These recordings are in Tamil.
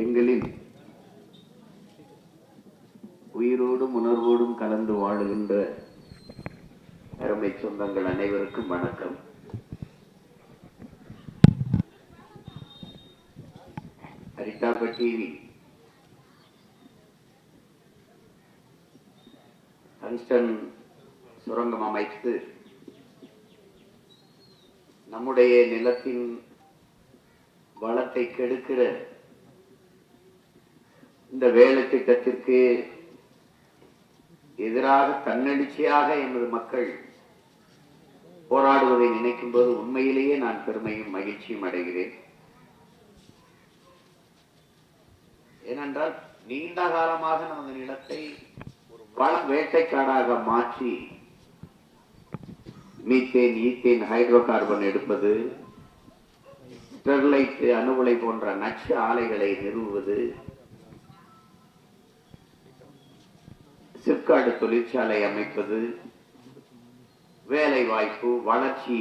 எங்களின் உயிரோடும் உணர்வோடும் கலந்து வாழுகின்ற அருமை சொந்தங்கள் அனைவருக்கும் வணக்கம். அரிட்டாப்பட்டியில் ஹரிஸ்டன் சுரங்கம் அமைத்து நம்முடைய நிலத்தின் வளத்தை கெடுக்கிற இந்த வேலை திட்டத்திற்கு எதிராக தன்னெழுச்சியாக எமது மக்கள் போராடுவதை நினைக்கும் போது உண்மையிலேயே நான் பெருமையும் மகிழ்ச்சியும் அடைகிறேன். ஏனென்றால் நீண்ட காலமாக நமது நிலத்தை ஒரு வள வேட்டைக்காடாக மாற்றி மீத்தேன் ஈத்தேன் ஹைட்ரோ கார்பன் எடுப்பது ஸ்டெர்லைட் அணுகுலை போன்ற நச்சு ஆலைகளை நிறுவுவது சிற்காடு தொழிற்சாலை அமைப்பது வேலை வாய்ப்பு வளர்ச்சி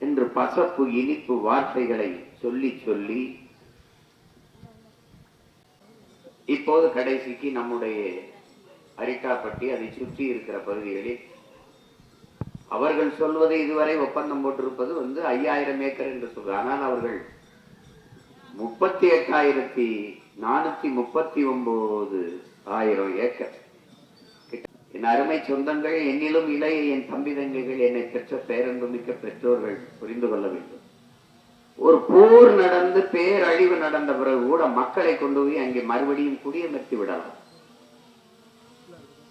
என்று பசப்பு இனிப்பு வார்த்தைகளை சொல்லி சொல்லி இப்போது கடைசிக்கு நம்முடைய அரிட்டாப்பட்டி அதை சுற்றி இருக்கிற பகுதிகளில் அவர்கள் சொல்வது இதுவரை ஒப்பந்தம் போட்டிருப்பது வந்து ஐயாயிரம் ஏக்கர் என்று சொல்ற ஆனால் அவர்கள் முப்பத்தி எட்டாயிரத்தி நானூத்தி முப்பத்தி ஒன்பது ஆயிரம் ஏக்கர். என் அருமை சொந்தங்கள் என்னிலும் இளைய என் தம்பி தங்கைகள் என்னை பெற்ற பேரன்புமிக்க பெற்றோர்கள் புரிந்து கொள்ள வேண்டும். ஒரு போர் நடந்து பேரழிவு நடந்த பிறகு கூட மக்களை கொண்டு போய் அங்கே மறுபடியும் குடியமர்த்தி விடலாம்.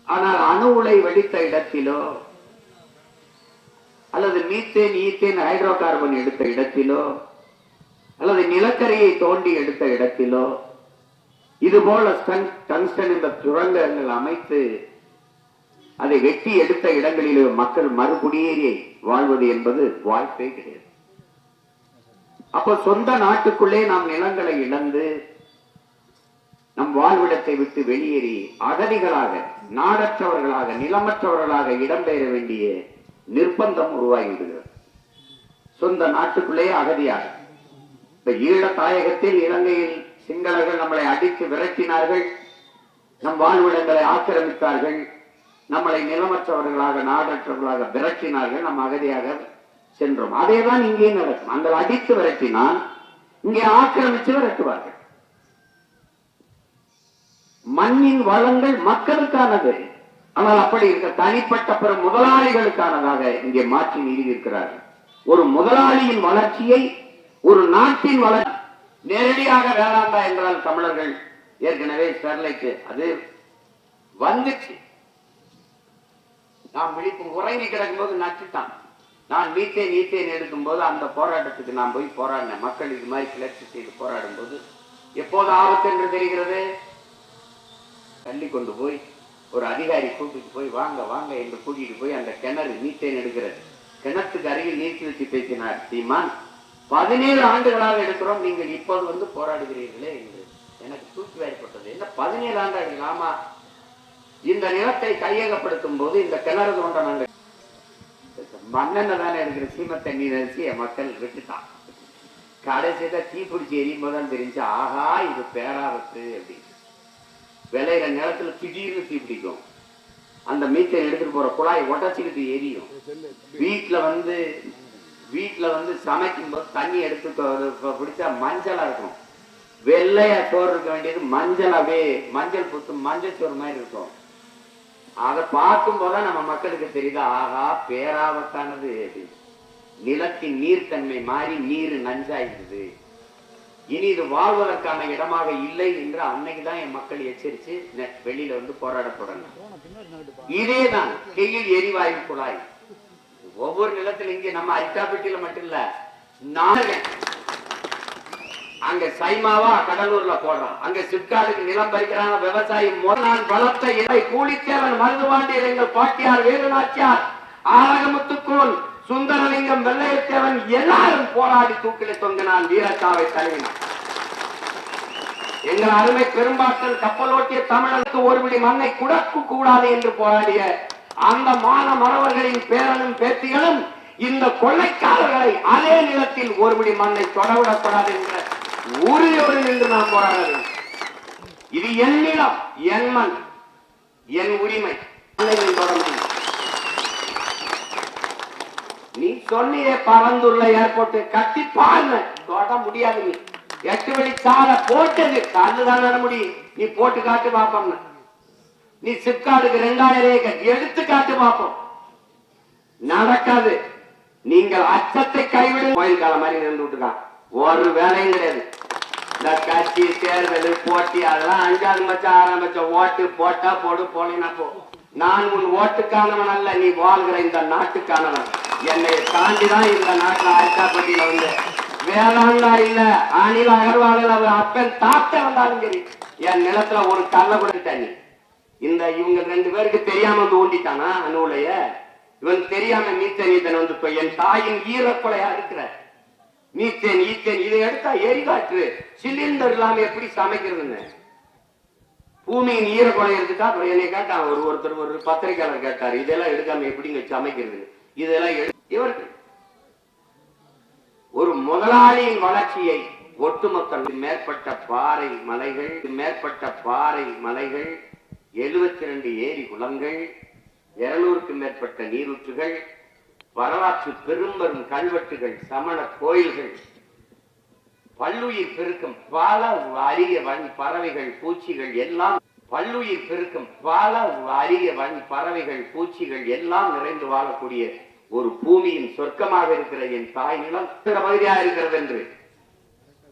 ஆனால் அணு உலை வெடித்த இடத்திலோ அல்லது மீத்தேன் ஈத்தேன் ஹைட்ரோ கார்பன் எடுத்த இடத்திலோ அல்லது நிலக்கரியை தோண்டி எடுத்த இடத்திலோ இது போல டங்ஸ்டன் இந்த சுரங்கங்கள் அமைத்து அதை வெட்டி எடுத்த இடங்களிலே மக்கள் மறுகுடியேறி வாழ்வது என்பது வாய்ப்பே கிடையாது. அப்போ சொந்த நாட்டுக்குள்ளே நாம் நிலங்களை இழந்து நம் வாழ்விடத்தை விட்டு வெளியேறி அகதிகளாக நாடற்றவர்களாக நிலமற்றவர்களாக இடம்பெயர வேண்டிய நிர்பந்தம் உருவாகிவிடுகிறது சொந்த நாட்டுக்குள்ளேயே அகதியாக. இப்ப ஈழ தாயகத்தில் இலங்கையில் சிங்களர்கள் நம்மளை அடித்து விரட்டினார்கள். நம் வாழ்விடங்களை ஆக்கிரமித்தார்கள். நம்மளை நிலமற்றவர்களாக நாடற்றவர்களாக விரட்டினார்கள். நம் அகதியாக சென்றோம். அதேதான் இங்கே நடக்கும். அந்த அடித்து விரட்டினால் இங்கே ஆக்கிரமித்து விரட்டுவார்கள். மண்ணின் வளங்கள் மக்களுக்கானது. ஆனால் அப்படி இருக்க தனிப்பட்ட பிற முதலாளிகளுக்கானதாக இங்கே மாற்றி நிறுவியிருக்கிறார்கள் ஒரு முதலாளியின் வளர்ச்சியை ஒரு நாட்டின் வளர்ச்சி நேரடியாக வேளாண்டா என்றால் தமிழர்கள் ஏற்கனவே ஸ்டெர்லைக்கு அது வந்துச்சு. நாம் விழிப்பு உறங்கி கிடக்கும் போது நட்டுட்டான் நான் மீத்தேன் ஈத்தேன் எடுக்கும் போது அந்த போராட்டத்துக்கு நான் போய் போராடினேன். மக்கள் இது மாதிரி கிளர்ச்சி செய்து போராடும் போது எப்போது ஆபத்து என்று தெரிகிறது? தள்ளி கொண்டு போய் ஒரு அதிகாரி கூட்டிட்டு போய் வாங்க வாங்க என்று கூட்டிட்டு போய் அந்த கிணறு மீத்தேன் எடுக்கிறது. கிணத்துக்கு அருகில் நீக்கி வச்சு பேசினார் சீமான். பதினேழு ஆண்டுகளாக எடுக்கிறோம் நீங்கள் இப்போது வந்து போராடுகிறீர்களே என்று எனக்கு தூக்கி வாரிப்பட்டது. என்ன பதினேழு ஆண்டு அடிக்கலாமா ஆமா இந்த நிலத்தை கையகப்படுத்தும் போது இந்த கிணறு தோண்ட நாங்கள் மண்ணெண்ண தானே இருக்கிற சீம தண்ணி நினைச்சு என் மக்கள் விட்டுட்டான். கடைசியில தீப்பிடிச்சு எரியும் போதுதான் தெரிஞ்சு ஆகா இது பேராபத்து அப்படின்னு. விளையிற நிலத்துல திடீர்னு தீ பிடிக்கும். அந்த மீத்தேன் எடுத்துட்டு போற குழாய் உடச்சிக்கிட்டு எரியும். வீட்டுல வந்து வீட்டில் வந்து சமைக்கும்போது தண்ணி எடுத்து பிடிச்சா மஞ்சளாக இருக்கும். வெள்ளையா சோறு இருக்க வேண்டியது மஞ்சளாவே மஞ்சள் புத்து மஞ்சள் சோறு மாதிரி இருக்கும். அதை பார்க்கும் நம்ம மக்களுக்கு தெரியுது ஆகா பேராபத்தானது அப்படின்னு. நிலத்தின் நீர்த்தன்மை மாறி நீர் நஞ்சாயிருக்குது இனி இது வாழ்வதற்கான இடமாக இல்லை என்று அன்னைக்குதான் என் மக்கள் எச்சரித்து நெ- வெளியில வந்து போராட இதே தான் கெயில் எரிவாயு குழாய். ஒவ்வொரு நிலத்துல இங்க நம்ம அரிட்டாப்பட்டியில மட்டும் இல்ல நாகன் அங்க சைமாவா கடலூர்ல போடுறான் அங்க சிப்காடுக்கு நிலம் பறிக்கிறாங்க விவசாயி நான் வளர்த்த இலை கூலித்தேவன் மருதுவாண்டியர் எங்கள் பாட்டியார் வேலுநாச்சியார் ஆரகமுத்துக்கோன் சுந்தரலிங்கம் வெள்ளையத்தேவன் எல்லாரும் போராடி தூக்கில தொங்கினான் வீரத்தாவை தழுவினான் எங்கள் அருமை பெரும்பாற்றல் கப்பலோட்டிய தமிழருக்கு ஒருபடி மண்ணை குடக்கு கூடாது என்று போராடிய அந்த மான மறவர்களின் பேரனும் பேத்திகளும் இந்த கொள்ளைக்காரர்களை அதே நிலத்தில் ஒருபடி மண்ணை தொடவிடக்கூடாது என்ற உறுதியோடு நின்று நாம் போராட இது என் நிலம் என் மண் என் உரிமை. நீ சொன்னியே பறந்துள்ள ஏர்போர்ட் கட்டி பாருங்க. தொட முடியாது நீ. எட்டு வழி சாலை போட்டது. கல்லுதான் நட முடியும் நீ போட்டு காட்டு பாப்போம்னு. நீ சிப்காடுக்கு ரெண்டாயிரம் ஏக்கர் எடுத்து காட்டு பார்ப்போம் நடக்காது. நீங்கள் அச்சத்தை கைவிட. கோயில் காலம் மாதிரி நின்று விட்டுருக்கான். ஒரு வேலையும் கிடையாது. இந்த கட்சி தேர்தல் போட்டி அதெல்லாம் அஞ்சாவது மச்சம் ஆரம்பிச்ச ஓட்டு போட்டா போடு போலினா போ. நான் உன் ஓட்டுக்கானவன் அல்ல நீ வாழ்கிற இந்த நாட்டுக்கானவன். என்னை தாண்டிதான் இந்த நாட்டுல அரிசாப்பட்டியில வந்து. வேளாண்லா இல்ல அணில அகர்வாலில் அவர் அப்பன் தாத்த வந்தாலும் சரி. என் நிலத்துல ஒரு கல்ல கொடுத்துட்ட நீ. இந்த இவங்க ரெண்டு பேருக்கு தெரியாம வந்து ஊண்டிட்டானா அணுவுலைய இவன் தெரியாம நீத்த ஈத்தன் வந்து இப்ப என் தாயின் ஈரக்குலையா இருக்கிற. மீத்தேன் ஈத்தேன் இதை எடுத்தா எரிகாற்று. சிலிண்டர் இல்லாம எப்படி சமைக்கிறதுன்னு? பூமியின் ஈரக்குலை இருந்துட்டா அப்புறம் என்னை கேட்டான் ஒரு ஒருத்தர் ஒரு பத்திரிகையாளர் கேட்டார் இதெல்லாம் எடுக்காம எப்படிங்க சமைக்கிறது இதெல்லாம் எடு இவருக்கு. ஒரு முதலாளியின் வளர்ச்சியை ஒட்டுமொத்த மேற்பட்ட பாறை மலைகள் மேற்பட்ட பாறை மலைகள் எழுபத்தி ரெண்டு ஏரி குளங்கள் இருநூறுக்கும் மேற்பட்ட நீரூற்றுகள் வரலாற்று பெரும்பெரும் கல்வெட்டுகள் சமண கோயில்கள் பல்லுயிர் பெருக்கம் பல அரிய வன் பறவைகள் பூச்சிகள் எல்லாம் பல்லுயிர் பெருக்கம் பல அரிய வன் பறவைகள் பூச்சிகள் எல்லாம் நிறைந்து வாழக்கூடிய ஒரு பூமியின் சொர்க்கமாக இருக்கிற என் தாய் நிலம் சில பகுதியா இருக்கிறது என்று.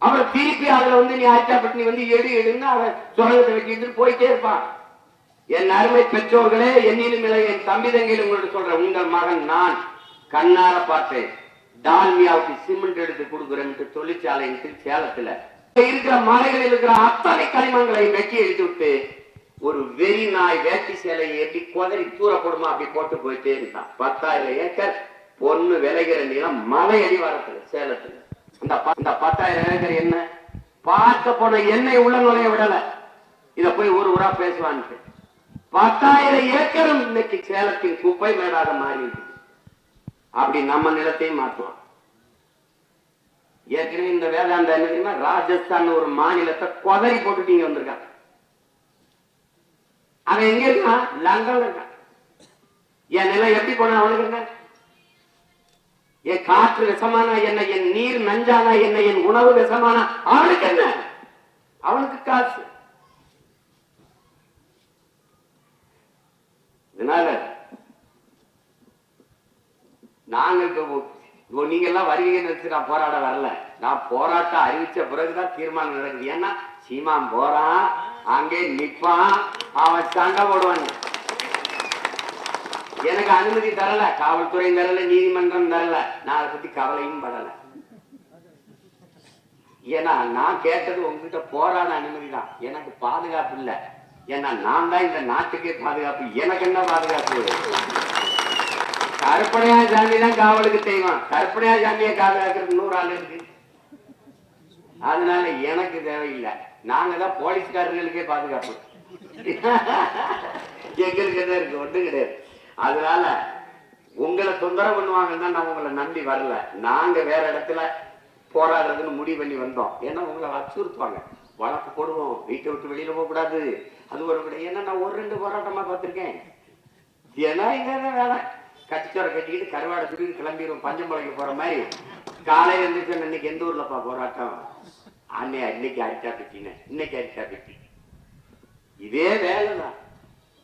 அவர் திருப்பி அதுல வந்து நீ ஆச்சாப்பட்டு பட்டினி வந்து எடு எடுன்னு அவன் சுரங்கத்தை வச்சுட்டு போயிட்டே இருப்பான். என் அருமை பெற்றோர்களே என்னிலும் இல்லை என் தம்பி தங்கையிலும் உங்களுக்கு சொல்றேன் உங்கள் மகன் நான் கண்ணார பார்த்தேன். டால்மியாவுக்கு சிமெண்ட் எடுத்து கொடுக்குறேன் தொழிற்சாலை சேலத்துல இருக்கிற மலைகளில் இருக்கிற அத்தனை களிமங்களை வெட்டி எழுதி விட்டு ஒரு வெறி நாய் வேட்டி சேலையை எப்படி குதறி தூர போடுமா அப்படி போட்டு போயிட்டே இருந்தான். பத்தாயிரம் ஏக்கர் பொண்ணு விளைகிற நிலம் மலை அடிவாரத்துல சேலத்துல. இந்த இந்த பத்தாயிரம் ஏக்கர் என்ன? பார்க்க போன எண்ணெய் உள்ள நுழைய விடல. இத போய் ஒரு ஊரா பேசுவான்ட்டு. பத்தாயிரம் ஏக்கரும் இன்னைக்கு சேலத்தின் குப்பை மேடாக மாறி இருக்குது அப்படி நம்ம நிலத்தையும் மாற்றுவோம் ஏற்கனவே இந்த வேதாந்த என்ன தெரியுமா? ராஜஸ்தான் ஒரு மாநிலத்தை கொதறி போட்டுட்டு இங்க வந்திருக்கான் அவன் எங்க இருக்கான்? லண்டன்ல இருக்கான். என் நிலம் எப்படி போனா அவனுக்கு என்ன? என் காற்று விஷமானா என்ன? என் நீர் நஞ்சானா என்ன? என் உணவு விஷமானா அவனுக்கு என்ன? அவனுக்கு காசு இதனால நாங்க இப்ப இப்போ நீங்க எல்லாம் வருவீங்கன்னு வச்சு நான் போராட வரல. நான் போராட்டம் அறிவிச்ச பிறகுதான் தீர்மானம் நடக்குது. ஏன்னா சீமான் போறான் அங்கே நிற்பான் அவன் சண்டை போடுவான். எனக்கு அனுமதி தரல காவல்துறை தரல நீதிமன்றம் தரல. நான் அதை பத்தி கவலையும் படல. ஏன்னா நான் கேட்டது உங்ககிட்ட போராட அனுமதி தான் எனக்கு பாதுகாப்பு இல்லை. ஏன்னா நான் தான் இந்த நாட்டுக்கே பாதுகாப்பு. எனக்கு என்ன பாதுகாப்பு? கற்பனையா சாமி தான் காவலுக்கு தெய்வம் கற்பனையா சாமியை காவலாக்குறது நூறு ஆள் இருக்கு. அதனால எனக்கு தேவையில்லை. நாங்க தான் போலீஸ்காரர்களுக்கே பாதுகாப்பு. எங்களுக்கு என்ன இருக்கு ஒண்ணும் கிடையாது. அதனால உங்களை தொந்தரவு பண்ணுவாங்கன்னு தான் நான் உங்களை நம்பி வரல. நாங்க வேற இடத்துல போராடுறதுன்னு முடிவு பண்ணி வந்தோம். ஏன்னா உங்களை அச்சுறுத்துவாங்க. வழக்கு போடுவோம். வீட்டை விட்டு வெளியில போக கூடாது. அது ஒரு கிடையாது ஏன்னா நான் ஒரு ரெண்டு போராட்டமா பார்த்திருக்கேன். ஏன்னா இங்க வேலை. கட்டிச்சோரை கட்டிக்கிட்டு கருவாடை சுருக்கி கிளம்பிடுவோம் பஞ்சம்பளைக்கு போற மாதிரி. காலையில இருந்துச்சு இன்னைக்கு எந்த ஊர்லப்பா போராட்டம் அன்னை இன்னைக்கு அரிட்டா பெட்டின்னு இன்னைக்கு அரிட்டா பெட்டி இதே வேலைதான்.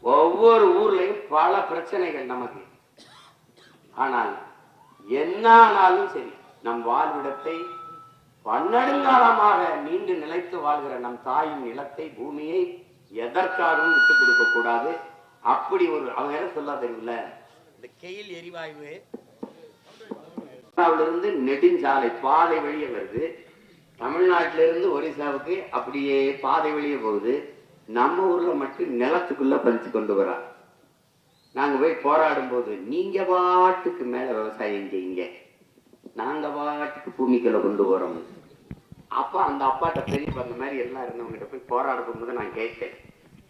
ஒவ்வொரு ஊர்லயும் பல பிரச்சனைகள் நமக்கு. ஆனால் என்ன ஆனாலும் சரி நம் வாழ்விடத்தை பன்னெடுங்காலமாக நீண்டு நிலைத்து வாழ்கிற நம் தாயின் நிலத்தை பூமியை எதற்காகவும் விட்டு கொடுக்க கூடாது. அப்படி ஒரு அவங்க என்ன சொல்ல தெரியல இந்த கெயில் எரிவாயு இருந்து நெடுஞ்சாலை பாதை வழியே வருது. தமிழ்நாட்டில இருந்து ஒரிசாவுக்கு அப்படியே பாதை வழியே போகுது. நம்ம ஊர்ல மட்டும் நிலத்துக்குள்ள பறிச்சு கொண்டு வரா நாங்க போய் போராடும் போது நீங்க பாட்டுக்கு மேல விவசாயம் செய்யுங்க நாங்க பாட்டுக்கு பூமிக்குள்ள கொண்டு போறோம் அப்ப அந்த அப்பாட்ட பெரியப்பா அந்த மாதிரி எல்லாம் இருந்தவங்க போய் போராட போகும்போது நான் கேட்டேன்.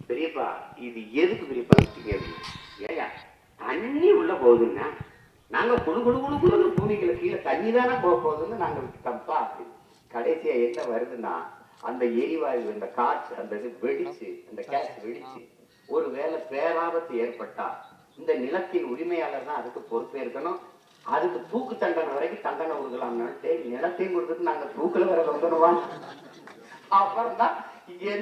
பெரியப்பா இது எதுக்கு பெரியப்பா வச்சீங்க அப்படின்னு. ஏயா தண்ணி உள்ள போகுதுங்க நாங்க குழு குழு குழு குழு பூமிக்குல கீழே தண்ணி தானே போக போகுதுன்னு நாங்க விட்டுட்டோம்ப்பா அப்படின்னு கடைசியா என்ன வருதுன்னா அந்த எரிவாயு அந்த காற்று அந்த இது வெடிச்சு அந்த கேஸ் வெடிச்சு ஒருவேளை பேராபத்து ஏற்பட்டா இந்த நிலத்தின் உரிமையாளர் தான் அதுக்கு பொறுப்பேற்கணும் அதுக்கு தூக்கு தண்டனை வரைக்கும் தண்டனை கொடுக்கலாம்னு நிலத்தையும் கொடுத்துட்டு நாங்க தூக்குல வர வந்துடுவோம் அப்புறம் தான்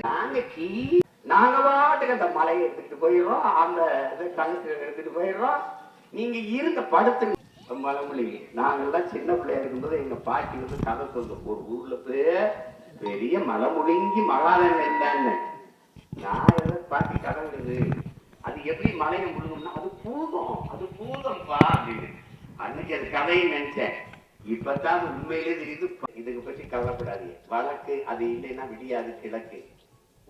நாங்க கீழே நாங்க பாட்டுக்கு அந்த மலையை எடுத்துட்டு போயிடுறோம். அந்த இது கணக்கு எடுத்துட்டு போயிடுறோம். நீங்க இருந்த படுத்து மலைமொழி நாங்கெல்லாம் சின்ன பிள்ளையா இருக்கும்போது எங்க பாட்டி வந்து கதை சொல்லும் ஒரு ஊர்ல போய் பெரிய மலை முழுங்கி மகாதன் இல்லைன்னு நான் எதை பாட்டி கதை அது எப்படி மலையை முழுங்கும்னா அது பூதம். அது பூதம்ப்பா அப்படின்னு. அன்னைக்கு அது கதையை நினைச்சேன். இப்பதான் அது உண்மையிலே தெரியுது. இதுக்கு பற்றி கவலைப்படாது வழக்கு அது இல்லைன்னா விடியாது கிழக்கு.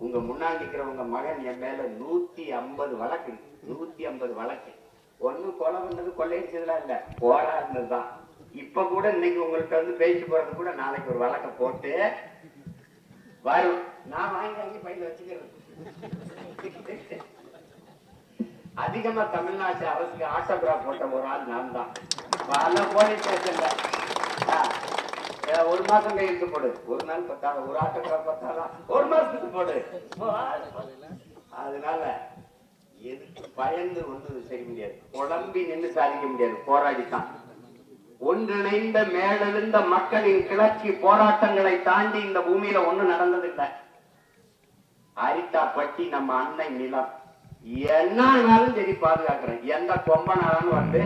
உங்க முன்னாடி இருக்கிறவங்க உங்க மகன் என் மேல நூத்தி ஐம்பது வழக்கு நூத்தி ஐம்பது வழக்கு. ஒண்ணு கொலை பண்ணது கொள்ளையடிச்சதுலாம் இல்ல போராடினதுதான். இப்ப கூட இன்னைக்கு உங்கள்கிட்ட வந்து பேச்சு போறது கூட நாளைக்கு ஒரு வழக்க போட்டு வரும். நான் வாங்கி வாங்கி பையில வச்சுக்கிறேன். அதிகமா தமிழ்நாட்டு அரசுக்கு ஆட்டோகிராஃப் போட்ட ஒரு ஆள் நான் தான் பல போலீஸ் ஸ்டேஷன்ல. ஒரு மாசம் கையெழுத்து போடு. ஒரு நாள் பத்தாத ஒரு ஆட்டோகிராஃப் பத்தாதா? ஒரு மாசத்துக்கு போடு. அதனால எதுக்கு பயந்து ஒன்று செய்ய முடியாது. குழம்பி நின்று சாதிக்க முடியாது. போராடித்தான். ஒன்றிணைந்த மேலெழுந்த மக்களின் கிளர்ச்சி போராட்டங்களை தாண்டி இந்த பூமியில ஒண்ணு நடந்ததில்லை. அரித்தாப்பட்டி நம்ம அன்னை நிலம். என்னாலும் சரி பாதுகாக்கிறேன். எந்த கொம்பனாலும் வந்து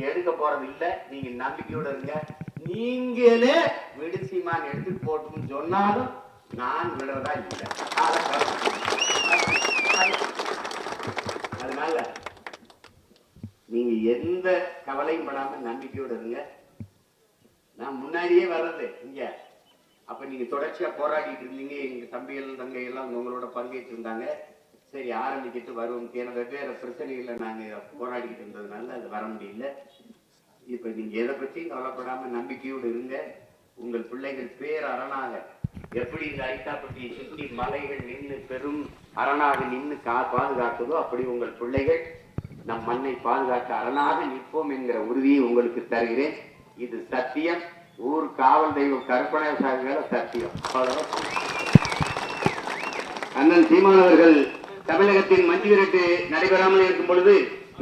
எடுக்க போறது இல்ல. நீங்க நம்பிக்கையோட இருங்க. நீங்களே விடுசிமான் எடுத்து போட்டுன்னு சொன்னாலும் நான் விடுறதா இல்லை. அதனால நீங்க எந்த கவலையும் படாம நம்பிக்கையோட இருங்க. நான் முன்னாடியே வர்றது இங்க. அப்ப நீங்க தொடர்ச்சியா போராடிட்டு இருந்தீங்க. எங்க தம்பிகள் தங்கை எல்லாம் உங்களோட பங்கேற்று இருந்தாங்க. சரி ஆரம்பிக்கிட்டு வருவோம். ஏன்னா வெவ்வேறு பிரச்சனைகளை நாங்க போராடிக்கிட்டு இருந்ததுனால அது வர முடியல. இப்ப நீங்க எதை பற்றியும் கவலைப்படாம நம்பிக்கையோடு இருங்க. உங்கள் பிள்ளைகள் பேர் அரணாக எப்படி இந்த ஐட்டாப்பட்டியை சுற்றி மலைகள் நின்று பெரும் அரணாக நின்று கா பாதுகாக்குதோ அப்படி உங்கள் பிள்ளைகள் நம் மண்ணை பாதுகாக்க அரணாக நிற்போம் என்கிற உறுதியை உங்களுக்கு தருகிறேன். இது சத்தியம். ஊர் காவல் தெய்வம் கற்பனை சாகுகள சத்தியம். அண்ணன் சீமானவர்கள் தமிழகத்தின் மஞ்சு விரட்டு நடைபெறாமல் இருக்கும் பொழுது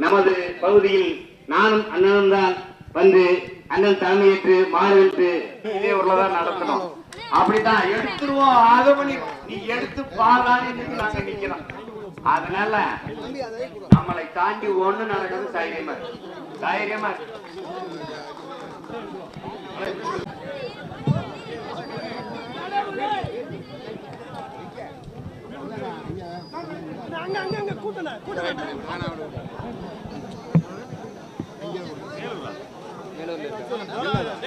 நமது பகுதியில் நானும் அண்ணனும் தான் வந்து அண்ணன் தலைமையேற்று மாறுவிட்டு இதே ஊர்ல நடத்தணும். அப்படித்தான் எடுத்துருவோம் ஆகமணி நீ எடுத்து பாதான்னு நாங்க நிக்கிறோம். அதனால நம்மளை தாண்டி ஒண்ணு நடக்கிறது தைரியமா தைரியமா அங்க அங்க அங்க ¡Vamos! ¡Vamos! ¡Vamos!